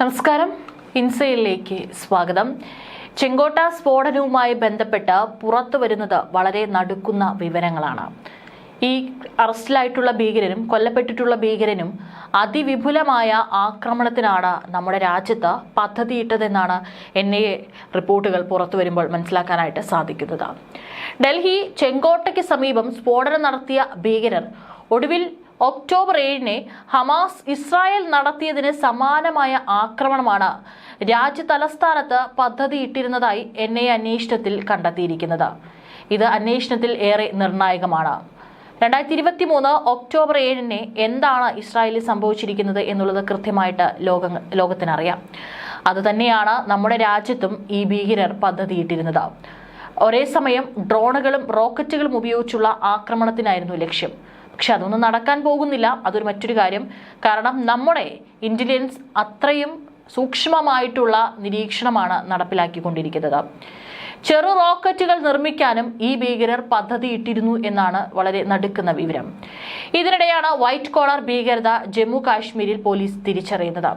നമസ്കാരം. ഇൻസൈലിലേക്ക് സ്വാഗതം. ചെങ്കോട്ട സ്ഫോടനവുമായി ബന്ധപ്പെട്ട് പുറത്തു വരുന്നത് വളരെ നടുക്കുന്ന വിവരങ്ങളാണ്. ഈ അറസ്റ്റിലായിട്ടുള്ള ഭീകരനും കൊല്ലപ്പെട്ടിട്ടുള്ള ഭീകരനും അതിവിപുലമായ ആക്രമണത്തിനാണ് നമ്മുടെ രാജ്യത്ത് പദ്ധതിയിട്ടതെന്നാണ് എൻ ഐ എ റിപ്പോർട്ടുകൾ പുറത്തു വരുമ്പോൾ മനസ്സിലാക്കാനായിട്ട് സാധിക്കുന്നത്. ഡൽഹി ചെങ്കോട്ടയ്ക്ക് സമീപം സ്ഫോടനം നടത്തിയ ഭീകരർ ഒടുവിൽ ഒക്ടോബർ ഏഴിന് ഹമാസ് ഇസ്രായേൽ നടത്തിയതിന് സമാനമായ ആക്രമണമാണ് രാജ്യ തലസ്ഥാനത്ത് പദ്ധതിയിട്ടിരുന്നതായി എൻ ഐ അന്വേഷണത്തിൽ കണ്ടെത്തിയിരിക്കുന്നത്. ഇത് അന്വേഷണത്തിൽ ഏറെ നിർണായകമാണ്. രണ്ടായിരത്തി ഇരുപത്തി മൂന്ന് ഒക്ടോബർ ഏഴിന് എന്താണ് ഇസ്രായേലിൽ സംഭവിച്ചിരിക്കുന്നത് എന്നുള്ളത് കൃത്യമായിട്ട് ലോക ലോകത്തിനറിയാം. അതുതന്നെയാണ് നമ്മുടെ രാജ്യത്തും ഈ ഭീകരർ പദ്ധതിയിട്ടിരുന്നത് ഒരേ സമയം ഡ്രോണുകളും റോക്കറ്റുകളും ഉപയോഗിച്ചുള്ള ആക്രമണത്തിനായിരുന്നു ലക്ഷ്യം. പക്ഷെ അതൊന്നും നടക്കാൻ പോകുന്നില്ല. അതൊരു മറ്റൊരു കാര്യം. കാരണം നമ്മുടെ ഇന്റലിജൻസ് അത്രയും സൂക്ഷ്മമായിട്ടുള്ള നിരീക്ഷണമാണ് നടപ്പിലാക്കിക്കൊണ്ടിരിക്കുന്നത്. ചെറു റോക്കറ്റുകൾ നിർമ്മിക്കാനും ഈ ഭീകരർ പദ്ധതിയിട്ടിരുന്നു എന്നാണ് വളരെ നടുക്കുന്ന വിവരം. ഇതിനിടെയാണ് വൈറ്റ് കോളർ ഭീകരത ജമ്മു കാശ്മീരിൽ പോലീസ് തിരിച്ചറിയുന്നത്.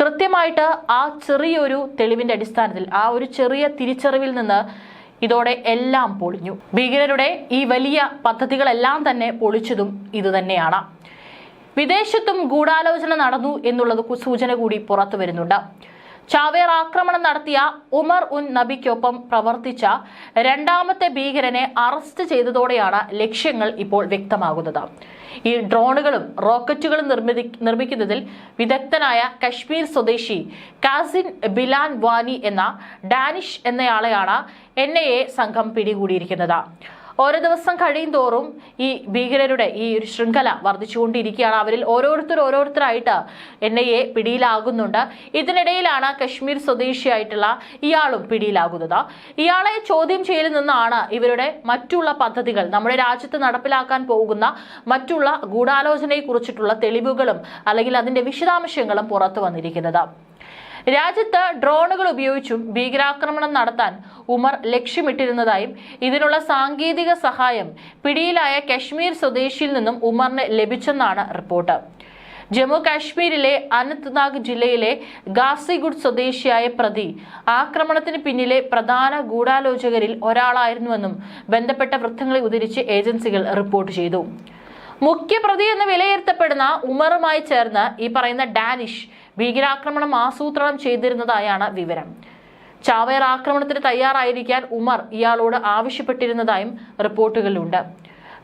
കൃത്യമായിട്ട് ആ ചെറിയൊരു തെളിവിന്റെ അടിസ്ഥാനത്തിൽ ആ ഒരു ചെറിയ തിരിച്ചറിവിൽ നിന്ന് ഇതോടെ എല്ലാം പൊളിഞ്ഞു. ഭീകരരുടെ ഈ വലിയ പദ്ധതികളെല്ലാം തന്നെ പൊളിച്ചതും ഇതുതന്നെയാണ് വിദേശത്തും ഗൂഢാലോചന നടന്നു എന്നുള്ളത് സൂചന കൂടി പുറത്തു വരുന്നുണ്ട്. ചാവേർ ആക്രമണം നടത്തിയ ഉമർ ഉൻ നബിക്കൊപ്പം പ്രവർത്തിച്ച രണ്ടാമത്തെ ഭീകരനെ അറസ്റ്റ് ചെയ്തതോടെയാണ് ലക്ഷ്യങ്ങൾ ഇപ്പോൾ വ്യക്തമാകുന്നത്. ഈ ഡ്രോണുകളും റോക്കറ്റുകളും നിർമ്മിതി നിർമ്മിക്കുന്നതിൽ വിദഗ്ധനായ കശ്മീർ സ്വദേശി കാസിൻ ബിലാൻ വാനി എന്ന ഡാനിഷ് എന്നയാളെയാണ് എൻ സംഘം പിടികൂടിയിരിക്കുന്നത്. ഓരോ ദിവസം കഴിയും തോറും ഈ ഭീകരരുടെ ഈ ഒരു ശൃംഖല വർദ്ധിച്ചുകൊണ്ടിരിക്കുകയാണ്. അവരിൽ ഓരോരുത്തർ ഓരോരുത്തരായിട്ട് എൻ ഐ എ പിടിയിലാകുന്നുണ്ട്. ഇതിനിടയിലാണ് കശ്മീർ സ്വദേശിയായിട്ടുള്ള ഇയാളും പിടിയിലാകുന്നത്. ഇയാളെ ചോദ്യം ചെയ്യലിൽ നിന്നാണ് ഇവരുടെ മറ്റുള്ള പദ്ധതികൾ നമ്മുടെ രാജ്യത്ത് നടപ്പിലാക്കാൻ പോകുന്ന മറ്റുള്ള ഗൂഢാലോചനയെ കുറിച്ചിട്ടുള്ള തെളിവുകളും അല്ലെങ്കിൽ അതിന്റെ വിശദാംശങ്ങളും പുറത്തു വന്നിരിക്കുന്നത്. രാജ്യത്ത് ഡ്രോണുകൾ ഉപയോഗിച്ചും ഭീകരാക്രമണം നടത്താൻ ഉമർ ലക്ഷ്യമിട്ടിരുന്നതായും ഇതിനുള്ള സാങ്കേതിക സഹായം പിടിയിലായ കശ്മീർ സ്വദേശിയിൽ നിന്നും ഉമറിന് ലഭിച്ചെന്നാണ് റിപ്പോർട്ട്. ജമ്മു കാശ്മീരിലെ അനന്ത്നാഗ് ജില്ലയിലെ ഗാസിഗുഡ് സ്വദേശിയായ പ്രതി ആക്രമണത്തിന് പിന്നിലെ പ്രധാന ഗൂഢാലോചകരിൽ ഒരാളായിരുന്നുവെന്നും ബന്ധപ്പെട്ട വൃത്തങ്ങളെ ഉദ്ധരിച്ച് ഏജൻസികൾ റിപ്പോർട്ട് ചെയ്തു. മുഖ്യപ്രതി എന്ന് വിലയിരുത്തപ്പെടുന്ന ഉമറുമായി ചേർന്ന് ഈ പറയുന്ന ഡാനിഷ് ഭീകരാക്രമണം ആസൂത്രണം ചെയ്തിരുന്നതായാണ് വിവരം. ചാവേർ ആക്രമണത്തിന് തയ്യാറായിരിക്കാൻ ഉമർ ഇയാളോട് ആവശ്യപ്പെട്ടിരുന്നതായും റിപ്പോർട്ടുകളിലുണ്ട്.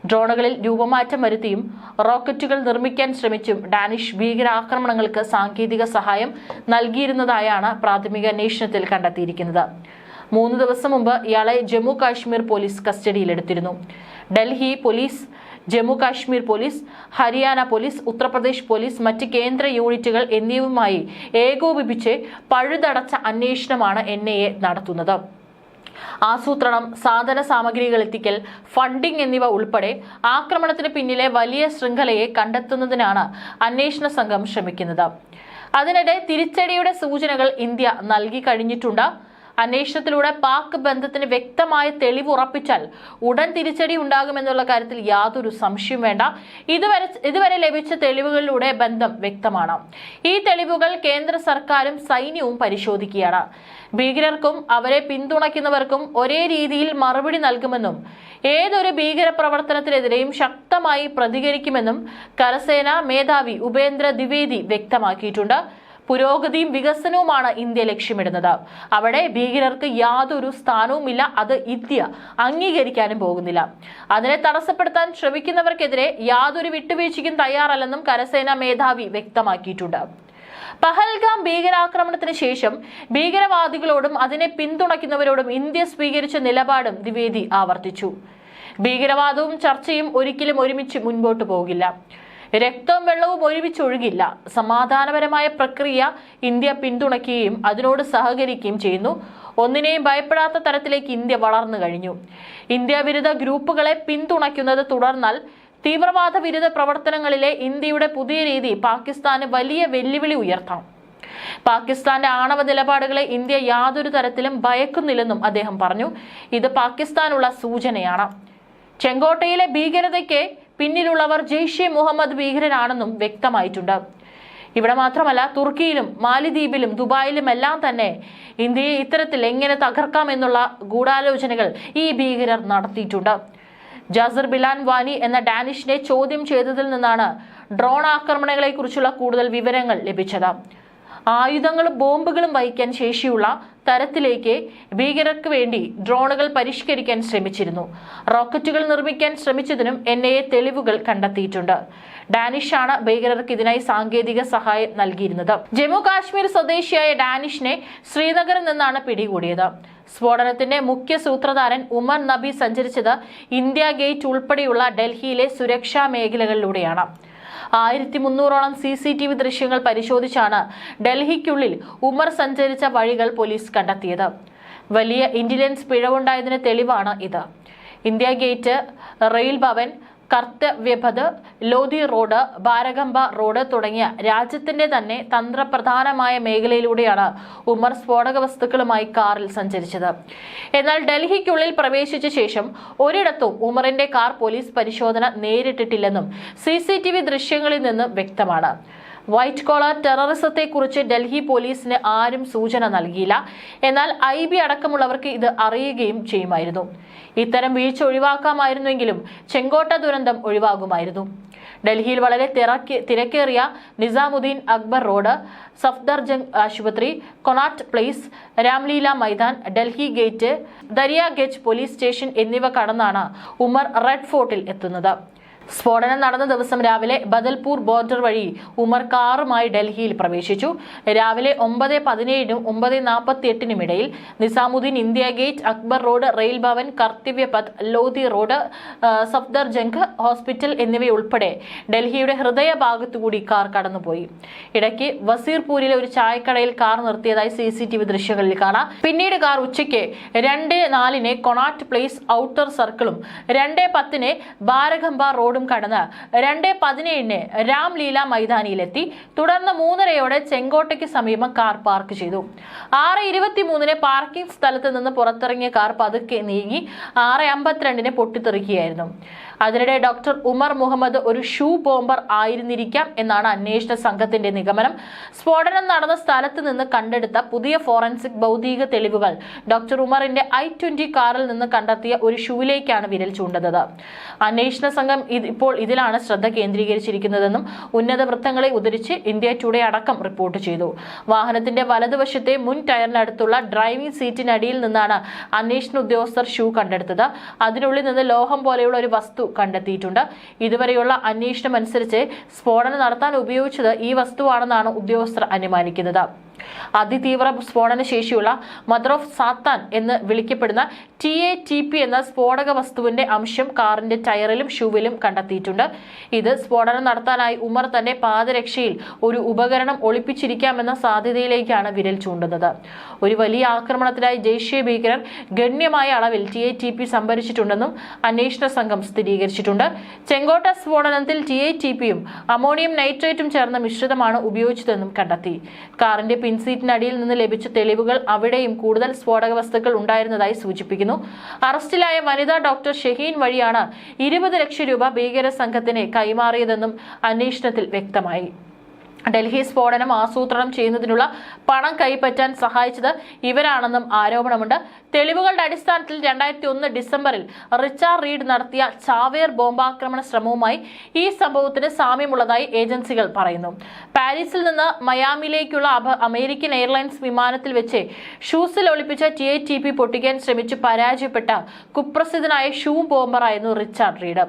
ഡ്രോണുകളിൽ രൂപമാറ്റം വരുത്തിയും റോക്കറ്റുകൾ നിർമ്മിക്കാൻ ശ്രമിച്ചും ഡാനിഷ് ഭീകരാക്രമണങ്ങൾക്ക് സാങ്കേതിക സഹായം നൽകിയിരുന്നതായാണ് പ്രാഥമിക അന്വേഷണത്തിൽ കണ്ടെത്തിയിരിക്കുന്നത്. മൂന്ന് ദിവസം മുമ്പ് ഇയാളെ Jammu Kashmir police കസ്റ്റഡിയിലെടുത്തിരുന്നു. Delhi police Jammu Kashmir police Haryana police Uttar Pradesh police മറ്റ് കേന്ദ്ര യൂണിറ്റുകൾ എന്നിവയുമായി ഏകോപിപ്പിച്ച് പഴുതടച്ച അന്വേഷണമാണ് എൻ നടത്തുന്നത്. ആസൂത്രണം സാധന സാമഗ്രികൾ എത്തിക്കൽ ഫണ്ടിംഗ് എന്നിവ ഉൾപ്പെടെ ആക്രമണത്തിന് പിന്നിലെ വലിയ ശൃംഖലയെ കണ്ടെത്തുന്നതിനാണ് അന്വേഷണ സംഘം ശ്രമിക്കുന്നത്. അതിനിടെ തിരിച്ചടിയുടെ സൂചനകൾ ഇന്ത്യ നൽകി കഴിഞ്ഞിട്ടുണ്ട്. അന്വേഷണത്തിലൂടെ പാക് ബന്ധത്തിന് വ്യക്തമായ തെളിവ് ഉറപ്പിച്ചാൽ ഉടൻ തിരിച്ചടി ഉണ്ടാകുമെന്നുള്ള കാര്യത്തിൽ യാതൊരു സംശയം വേണ്ട. ഇതുവരെ ഇതുവരെ ലഭിച്ച തെളിവുകളിലൂടെ ബന്ധം വ്യക്തമാണ്. ഈ തെളിവുകൾ കേന്ദ്ര സർക്കാരും സൈന്യവും പരിശോധിക്കുകയാണ്. ഭീകരർക്കും അവരെ പിന്തുണയ്ക്കുന്നവർക്കും ഒരേ രീതിയിൽ മറുപടി നൽകുമെന്നും ഏതൊരു ഭീകര പ്രവർത്തനത്തിനെതിരെയും ശക്തമായി പ്രതികരിക്കുമെന്നും കരസേന മേധാവി ഉപേന്ദ്ര ദ്വിവേദി വ്യക്തമാക്കിയിട്ടുണ്ട്. പുരോഗതിയും വികസനവുമാണ് ഇന്ത്യ ലക്ഷ്യമിടുന്നത്. അവിടെ ഭീകരർക്ക് യാതൊരു സ്ഥാനവുമില്ല. അത് ഇന്ത്യ അംഗീകരിക്കാനും പോകുന്നില്ല. അതിനെ തടസ്സപ്പെടുത്താൻ ശ്രമിക്കുന്നവർക്കെതിരെ യാതൊരു വിട്ടുവീഴ്ചയ്ക്കും തയ്യാറല്ലെന്നും കരസേനാ മേധാവി വ്യക്തമാക്കിയിട്ടുണ്ട്. പഹൽഗാം ഭീകരാക്രമണത്തിന് ശേഷം ഭീകരവാദികളോടും അതിനെ പിന്തുണയ്ക്കുന്നവരോടും ഇന്ത്യ സ്വീകരിച്ച നിലപാടും ദ്വിവേദി ആവർത്തിച്ചു. ഭീകരവാദവും ചർച്ചയും ഒരിക്കലും ഒരുമിച്ച് മുൻപോട്ട് പോകില്ല. രക്തവും വെള്ളവും ഒരുമിച്ചൊഴുകില്ല. സമാധാനപരമായ പ്രക്രിയ ഇന്ത്യ പിന്തുണയ്ക്കുകയും അതിനോട് സഹകരിക്കുകയും ചെയ്യുന്നു. ഒന്നിനെയും ഭയപ്പെടാത്ത തരത്തിലേക്ക് ഇന്ത്യ വളർന്നു കഴിഞ്ഞു. ഇന്ത്യ വിരുദ്ധ ഗ്രൂപ്പുകളെ പിന്തുണയ്ക്കുന്നത് തുടർന്നാൽ തീവ്രവാദ വിരുദ്ധ പ്രവർത്തനങ്ങളിലെ ഇന്ത്യയുടെ പുതിയ രീതി പാകിസ്ഥാന് വലിയ വെല്ലുവിളി ഉയർത്താം. പാകിസ്ഥാന്റെ ആണവ നിലപാടുകളെ ഇന്ത്യ യാതൊരു തരത്തിലും ഭയക്കുന്നില്ലെന്നും അദ്ദേഹം പറഞ്ഞു. ഇത് പാകിസ്ഥാനുള്ള സൂചനയാണ്. ചെങ്കോട്ടയിലെ ഭീകരതയ്ക്ക് പിന്നിലുള്ളവർ ജെയ്ഷെ മുഹമ്മദ് ഭീകരരാണെന്നും വ്യക്തമായിട്ടുണ്ട്. ഇവിടെ മാത്രമല്ല തുർക്കിയിലും മാലിദ്വീപിലും ദുബായിലും എല്ലാം തന്നെ ഇന്ത്യയെ ഇത്തരത്തിൽ എങ്ങനെ തകർക്കാം എന്നുള്ള ഗൂഢാലോചനകൾ ഈ ഭീകരർ നടത്തിയിട്ടുണ്ട്. ജാസർ ബിലാൻ വാനി എന്ന ഡാനിഷിനെ ചോദ്യം ചെയ്തതിൽ നിന്നാണ് ഡ്രോൺ ആക്രമണങ്ങളെക്കുറിച്ചുള്ള കൂടുതൽ വിവരങ്ങൾ ലഭിച്ചത്. ആയുധങ്ങളും ബോംബുകളും വഹിക്കാൻ ശേഷിയുള്ള തരത്തിലേക്ക് ഭീകരർക്ക് വേണ്ടി ഡ്രോണുകൾ പരിഷ്കരിക്കാൻ ശ്രമിച്ചിരുന്നു. റോക്കറ്റുകൾ നിർമ്മിക്കാൻ ശ്രമിച്ചതിനും എൻ ഐ എ തെളിവുകൾ കണ്ടെത്തിയിട്ടുണ്ട്. ഡാനിഷാണ് ഭീകരർക്ക് ഇതിനായി സാങ്കേതിക സഹായം നൽകിയിരുന്നത്. ജമ്മു കാശ്മീർ സ്വദേശിയായ ഡാനിഷിനെ ശ്രീനഗറിൽ നിന്നാണ് പിടികൂടിയത്. സ്ഫോടനത്തിന്റെ മുഖ്യ സൂത്രധാരൻ ഉമർ നബി സഞ്ചരിച്ചത് ഇന്ത്യ ഗേറ്റ് ഉൾപ്പെടെയുള്ള ഡൽഹിയിലെ സുരക്ഷാ മേഖലകളിലൂടെയാണ്. ആയിരത്തി മുന്നൂറോളം സി സി ടി വി ദൃശ്യങ്ങൾ പരിശോധിച്ചാണ് ഡൽഹിക്കുള്ളിൽ ഉമർ സഞ്ചരിച്ച വഴികൾ പോലീസ് കണ്ടെത്തിയത്. വലിയ ഇന്റലിജൻസ് പിഴവുണ്ടായതിന് തെളിവാണ് ഇത്. India Gate Rail Bhavan Kartavya Path Lodhi Road Barakhamba Road തുടങ്ങിയ രാജ്യത്തിന്റെ തന്നെ തന്ത്രപ്രധാനമായ മേഖലയിലൂടെയാണ് ഉമർ സ്ഫോടക വസ്തുക്കളുമായി കാറിൽ സഞ്ചരിച്ചത്. എന്നാൽ ഡൽഹിക്കുള്ളിൽ പ്രവേശിച്ച ശേഷം ഒരിടത്തും ഉമറിന്റെ കാർ പോലീസ് പരിശോധന നേരിട്ടിട്ടില്ലെന്നും സി ദൃശ്യങ്ങളിൽ നിന്ന് വ്യക്തമാണ്. വൈറ്റ് കോളർ ടെററിസത്തെ കുറിച്ച് ഡൽഹി പോലീസിന് ആരും സൂചന നൽകിയില്ല. എന്നാൽ ഐ ബി അടക്കമുള്ളവർക്ക് ഇത് അറിയുകയും ചെയ്യുമായിരുന്നു. ഇത്തരം വീഴ്ച ഒഴിവാക്കാമായിരുന്നുവെങ്കിലും ചെങ്കോട്ട ദുരന്തം ഒഴിവാകുമായിരുന്നു. ഡൽഹിയിൽ വളരെ തിരക്ക് തിരക്കേറിയ നിസാമുദ്ദീൻ അക്ബർ റോഡ് സഫ്ദർജംഗ് ആശുപത്രി Connaught Place Ramlila Maidan Delhi Gate Dariya Gate police station എന്നിവ കടന്നാണ് ഉമർ റെഡ് ഫോർട്ടിൽ എത്തുന്നത്. സ്ഫോടനം നടന്ന ദിവസം രാവിലെ ബദൽപൂർ ബോർഡർ വഴി ഉമർ കാറുമായി ഡൽഹിയിൽ പ്രവേശിച്ചു. രാവിലെ ഒമ്പത് പതിനേഴിനും ഒമ്പത് നാൽപ്പത്തി എട്ടിനും ഇടയിൽ Nizamuddin India Gate Akbar Road Rail Bhavan Kartavya Path Lodhi Road Safdar Jung hospital എന്നിവയുൾപ്പെടെ ഡൽഹിയുടെ ഹൃദയഭാഗത്തുകൂടി കാർ കടന്നുപോയി. ഇടയ്ക്ക് വസീർപൂരിലെ ഒരു ചായക്കടയിൽ കാർ നിർത്തിയതായി സി സി ടി വി ദൃശ്യങ്ങളിൽ കാണാം. പിന്നീട് കാർ ഉച്ചയ്ക്ക് രണ്ട് നാലിന് കൊണാട്ട് പ്ലേസ് ഔട്ടർ സർക്കിളും രണ്ട് പത്തിന് ബാരഗംബ റോഡും കടന്ന് രണ്ട് പതിനേഴിന് രാംലീല മൈതാനിയിലെത്തി. തുടർന്ന് മൂന്നരയോടെ ചെങ്കോട്ടയ്ക്ക് സമീപം കാർ പാർക്ക് ചെയ്തു. ആറ് ഇരുപത്തിമൂന്നിന് പാർക്കിംഗ് സ്ഥലത്ത് നിന്ന് പുറത്തിറങ്ങിയ കാർ പതുക്കെ നീങ്ങി ആറ് അമ്പത്തിരണ്ടിന് പൊട്ടിത്തെറിക്കുകയായിരുന്നു. അതിനിടെ ഡോക്ടർ ഉമർ മുഹമ്മദ് ഒരു ഷൂ ബോംബർ ആയിരുന്നിരിക്കാം എന്നാണ് അന്വേഷണ സംഘത്തിന്റെ നിഗമനം. സ്ഫോടനം നടന്ന സ്ഥലത്ത് നിന്ന് കണ്ടെടുത്ത പുതിയ ഫോറൻസിക് ഭൗതിക തെളിവുകൾ ഡോക്ടർ ഉമറിന്റെ ഐ ട്വന്റി കാറിൽ നിന്ന് കണ്ടെത്തിയ ഒരു ഷൂവിലേക്കാണ് വിരൽ ചൂണ്ടുന്നത് അന്വേഷണ സംഘം ഇപ്പോൾ ഇതിലാണ് ശ്രദ്ധ കേന്ദ്രീകരിച്ചിരിക്കുന്നതെന്നും ഉന്നത വൃത്തങ്ങളെ ഉദ്ധരിച്ച് ഇന്ത്യ ടുഡേ അടക്കം റിപ്പോർട്ട് ചെയ്തു. വാഹനത്തിന്റെ വലതുവശത്തെ മുൻ ടയറിനടുത്തുള്ള ഡ്രൈവിംഗ് സീറ്റിനടിയിൽ നിന്നാണ് അന്വേഷണ ഉദ്യോഗസ്ഥർ ഷൂ കണ്ടെടുത്തത്. അതിനുള്ളിൽ നിന്ന് ലോഹം പോലെയുള്ള ഒരു വസ്തു കണ്ടെത്തിയിട്ടുണ്ട്. ഇതുവരെയുള്ള അന്വേഷണം അനുസരിച്ച് സ്ഫോടനം നടത്താൻ ഉപയോഗിച്ചത് ഈ വസ്തുവാണെന്നാണ് ഉദ്യോഗസ്ഥർ അനുമാനിക്കുന്നത്. അതിതീവ്ര സ്ഫോടന ശേഷിയുള്ള മദർ ഓഫ് സാത്താൻ എന്ന് വിളിക്കപ്പെടുന്ന ടി എ ടി പി എന്ന സ്ഫോടക വസ്തുവിന്റെ അംശം കാറിന്റെ ടയറിലും ഷൂവിലും കണ്ടെത്തിയിട്ടുണ്ട്. ഇത് സ്ഫോടനം നടത്താനായി ഉമർ തന്റെ പാദരക്ഷയിൽ ഒരു ഉപകരണം ഒളിപ്പിച്ചിരിക്കാമെന്ന സാധ്യതയിലേക്കാണ് വിരൽ ചൂണ്ടുന്നത്. ഒരു വലിയ ആക്രമണത്തിനായി ജെയ്ഷെ ഭീകരർ ഗണ്യമായ അളവിൽ ടി എ ടി പി സംഭരിച്ചിട്ടുണ്ടെന്നും അന്വേഷണ സംഘം സ്ഥിരീകരിച്ചിട്ടുണ്ട്. ചെങ്കോട്ട സ്ഫോടനത്തിൽ ടി എ ടി പിയും അമോണിയം നൈട്രേറ്റും ചേർന്ന മിശ്രിതമാണ് ഉപയോഗിച്ചതെന്നും കണ്ടെത്തി. കാറിന്റെ പിൻസീറ്റിനടിയിൽ നിന്ന് ലഭിച്ച തെളിവുകൾ അവിടെയും കൂടുതൽ സ്ഫോടക വസ്തുക്കൾ ഉണ്ടായിരുന്നതായി സൂചിപ്പിക്കുന്നു. അറസ്റ്റിലായ വനിതാ ഡോക്ടർ ഷഹീൻ വഴിയാണ് ഇരുപത് ലക്ഷം രൂപ ഭീകര സംഘത്തിന് കൈമാറിയതെന്നും അന്വേഷണത്തിൽ വ്യക്തമായി. ഡൽഹി സ്ഫോടനം ആസൂത്രണം ചെയ്യുന്നതിനുള്ള പണം കൈപ്പറ്റാൻ സഹായിച്ചത് ഇവരാണെന്നും ആരോപണമുണ്ട്. തെളിവുകളുടെ അടിസ്ഥാനത്തിൽ രണ്ടായിരത്തി ഒന്ന് ഡിസംബറിൽ റിച്ചാർഡ് റീഡ് നടത്തിയ ചാവേർ ബോംബാക്രമണ ശ്രമവുമായി ഈ സംഭവത്തിന് സാമ്യമുള്ളതായി ഏജൻസികൾ പറയുന്നു. പാരീസിൽ നിന്ന് മയാമിലേക്കുള്ള അമേരിക്കൻ എയർലൈൻസ് വിമാനത്തിൽ വെച്ച് ഷൂസിൽ ഒളിപ്പിച്ച ടി എ ടി പി പൊട്ടിക്കാൻ ശ്രമിച്ച് പരാജയപ്പെട്ട കുപ്രസിദ്ധനായ ഷൂ ബോംബറായിരുന്നു റിച്ചാർഡ് റീഡ്.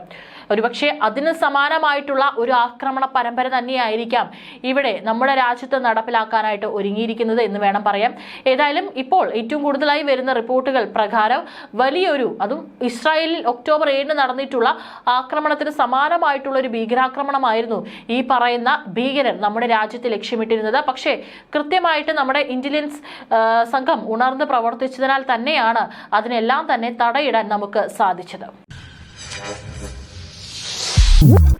ഒരുപക്ഷെ അതിന് സമാനമായിട്ടുള്ള ഒരു ആക്രമണ പരമ്പര തന്നെയായിരിക്കാം ഇവിടെ നമ്മുടെ രാജ്യത്ത് നടപ്പിലാക്കാനായിട്ട് ഒരുങ്ങിയിരിക്കുന്നത് എന്ന് വേണം പറയാം. ഏതായാലും ഇപ്പോൾ ഏറ്റവും കൂടുതലായി വരുന്ന റിപ്പോർട്ടുകൾ പ്രകാരം വലിയൊരു അതും ഇസ്രായേലിൽ ഒക്ടോബർ ഏഴിന് നടന്നിട്ടുള്ള ആക്രമണത്തിന് സമാനമായിട്ടുള്ള ഒരു ഭീകരാക്രമണമായിരുന്നു ഈ പറയുന്ന ഭീകരൻ നമ്മുടെ രാജ്യത്ത് ലക്ഷ്യമിട്ടിരുന്നത്. പക്ഷേ കൃത്യമായിട്ട് നമ്മുടെ ഇന്റലിജൻസ് സംഘം ഉണർന്ന് പ്രവർത്തിച്ചതിനാൽ തന്നെയാണ് അതിനെല്ലാം തന്നെ തടയിടാൻ നമുക്ക് സാധിച്ചത്. Woo!